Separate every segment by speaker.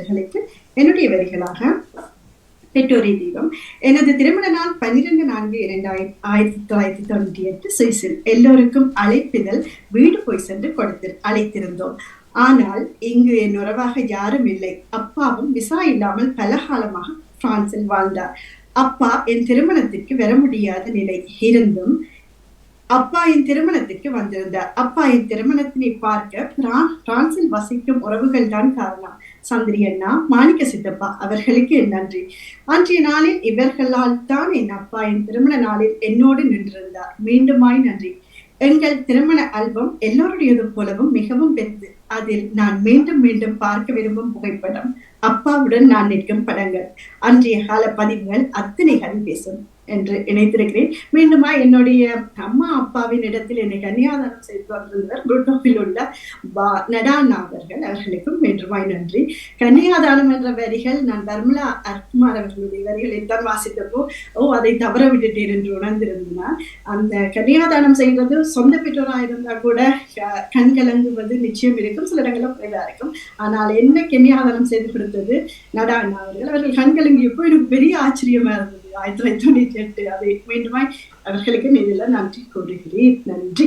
Speaker 1: அவர்களுக்கு என்னுடைய வரிகளாக பெற்றோரை தீபம் எனது திருமண நாள் பன்னிரண்டு நான்கு இரண்டாயிரத்தி ஆயிரத்தி தொள்ளாயிரத்தி தொண்ணூற்றி எட்டு சுவிஸில் எல்லோருக்கும் அழைப்பிதழ் வீடு போய் சென்று கொடுத்து அழைத்திருந்தோம் ஆனால் இங்கு என் உறவாக யாரும் இல்லை. அப்பாவும் விசா இல்லாமல் பல காலமாக பிரான்சில் வாழ்ந்தார். அப்பா என் திருமணத்திற்கு வர முடியாத நிலை. இருந்தும் அப்பா என் திருமணத்திற்கு வந்திருந்தார். அப்பா என் திருமணத்தினை பார்க்க பிரான் பிரான்சில் வசிக்கும் உறவுகள் தான் காரணம். சந்திரி அண்ணா மாணிக்க சித்தப்பா அவர்களுக்கு நன்றி. அன்றைய நாளில் இவர்களால் தான் என் அப்பா என் திருமண நாளில் என்னோடு நின்றிருந்தார். மீண்டுமாய் நன்றி. எங்கள் திருமண ஆல்பம் எல்லோருடையது போலவும் மிகவும் பெரிது அதில் நான் மீண்டும் மீண்டும் பார்க்க விரும்பும் புகைப்படம் அப்பாவுடன் நான் நிற்கும் படங்கள். அன்றைய கால பதிவுகள் அத்தனைகள் பேசும். என்று இணைத்திருக்கிறேன். மீண்டுமா என்னுடைய அம்மா அப்பாவின் இடத்தில் என்னை கன்னியாதானம் செய்து வந்திருந்தவர் குருட்டோப்பில் உள்ள பா நடான் அவர்கள் அவர்களுக்கும் மீண்டுமாய் நன்றி. கன்னியாதானம் என்ற வரிகள் நான் தர்மலா அர்க்குமார் அவர்களுடைய வரிகளை தான் வாசித்தப்போ ஓ அதை தவற விட்டுட்டேன் என்று உணர்ந்திருந்தார் அந்த கன்னியாதானம் செய்வது சொந்த பெற்றோராக இருந்தால் கூட கண் கலங்குவது நிச்சயம் இருக்கும் சில இடங்களில் குறைவாக இருக்கும். ஆனால் என்ன கன்னியாதானம் செய்து கொடுத்தது? நடான் அவர்கள் அவர்கள் கண் கலங்கியப்போ எனக்கு பெரிய ஆச்சரியமா இருந்தது. ஆயிரத்தி தொள்ளாயிரத்தி தொண்ணூற்றி எட்டு அதை மீண்டுமாய் அவர்களுக்கு இதில் நன்றி கூறுகிறேன் நன்றி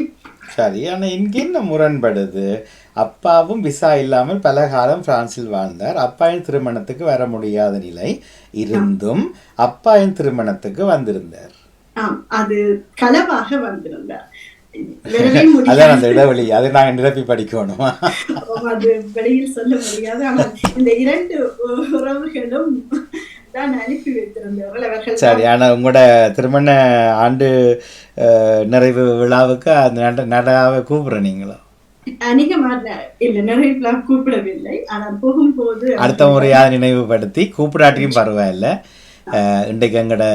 Speaker 2: சரி ஆனா இங்க என்ன முரண்படுது அப்பாவும் விசா இல்லாமல் பல காலம் பிரான்சில் வாழ்ந்தார் அப்பாவின் திருமணத்துக்கு வர முடியாத நிலை இருந்தும் அப்பாவின் திருமணத்துக்கு வந்திருந்தார்
Speaker 1: ஆம் அது களவாக வந்திருந்தார்
Speaker 2: அதான் அந்த
Speaker 1: முடியாது
Speaker 2: இடைவெளி அதை நாங்க நிரப்பி படிக்கணுமா
Speaker 1: அது வெளியில் சொல்ல முடியாது ஆனால் இந்த இரண்டு உறவுகளும்
Speaker 2: சரி ஆனா உங்களோட திருமண ஆண்டு நிறைவு விழாவுக்கு அந்த நட நடாவை கூப்பிடுறேன் நீங்களோ?
Speaker 1: கூப்பிடவில்லை. ஆனால் போகும்போது
Speaker 2: அடுத்த முறையாக நினைவுபடுத்தி கூப்பிடாட்டியும் பரவாயில்ல. இன்றைக்கு எங்களோட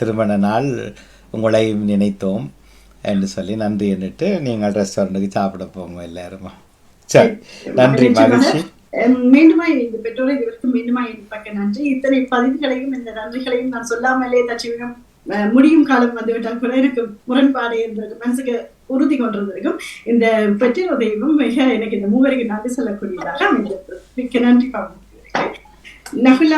Speaker 2: திருமண நாள் உங்களையும் நினைத்தோம் என்று சொல்லி நன்றி என்னட்டு நீங்கள் ரெஸ்டாரண்ட்டுக்கு சாப்பிட போங்க எல்லாருமா. சரி நன்றி மகிழ்ச்சி.
Speaker 1: மீண்டுமா இந்த பெற்றோரை இதுவரைக்கும் மீண்டுமா என் பக்க நன்றி. இத்தனை பதிவுகளையும் இந்த நன்றிகளையும் நான் சொல்லாமலே தச்சுவிடம் முடியும் காலம் வந்துவிட்டால் கூட எனக்கு முரண்பாடு இருந்திருக்கும் மனசுக்கு உறுதி கொண்டிருந்திருக்கும் இந்த பெற்றோர் தெய்வம் மிக எனக்கு இந்த மூவருக்கு நன்றி சொல்லக்கூடியதாக அமைந்திருக்கிறது. மிக்க நன்றி பாபு. நகுலா